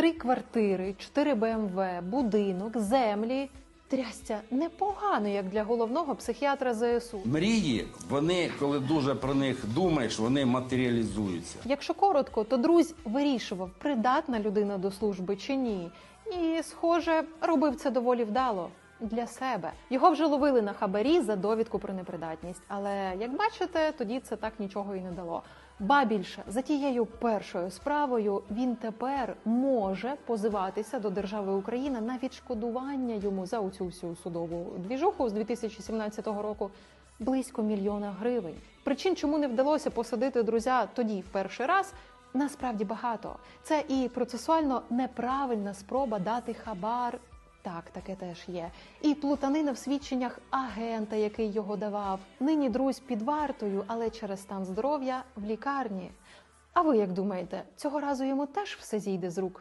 Три квартири, чотири БМВ, будинок, землі. Трястя непогано, як для головного психіатра ЗСУ. Мрії, вони, коли дуже про них думаєш, вони матеріалізуються. Якщо коротко, то друзь вирішував, придатна людина до служби чи ні. І, схоже, робив це доволі вдало для себе. Його вже ловили на хабарі за довідку про непридатність. Але як бачите, тоді це так нічого і не дало. Ба більше за тією першою справою він тепер може позиватися до держави Україна на відшкодування йому за оцю всю судову двіжуху з 2017 року близько мільйона гривень. Причин, чому не вдалося посадити друзя тоді в перший раз, насправді багато. Це і процесуально неправильна спроба дати хабар. Так, таке теж є. І плутанина в свідченнях агента, який його давав. Нині друзь під вартою, але через стан здоров'я в лікарні. А ви як думаєте, цього разу йому теж все зійде з рук?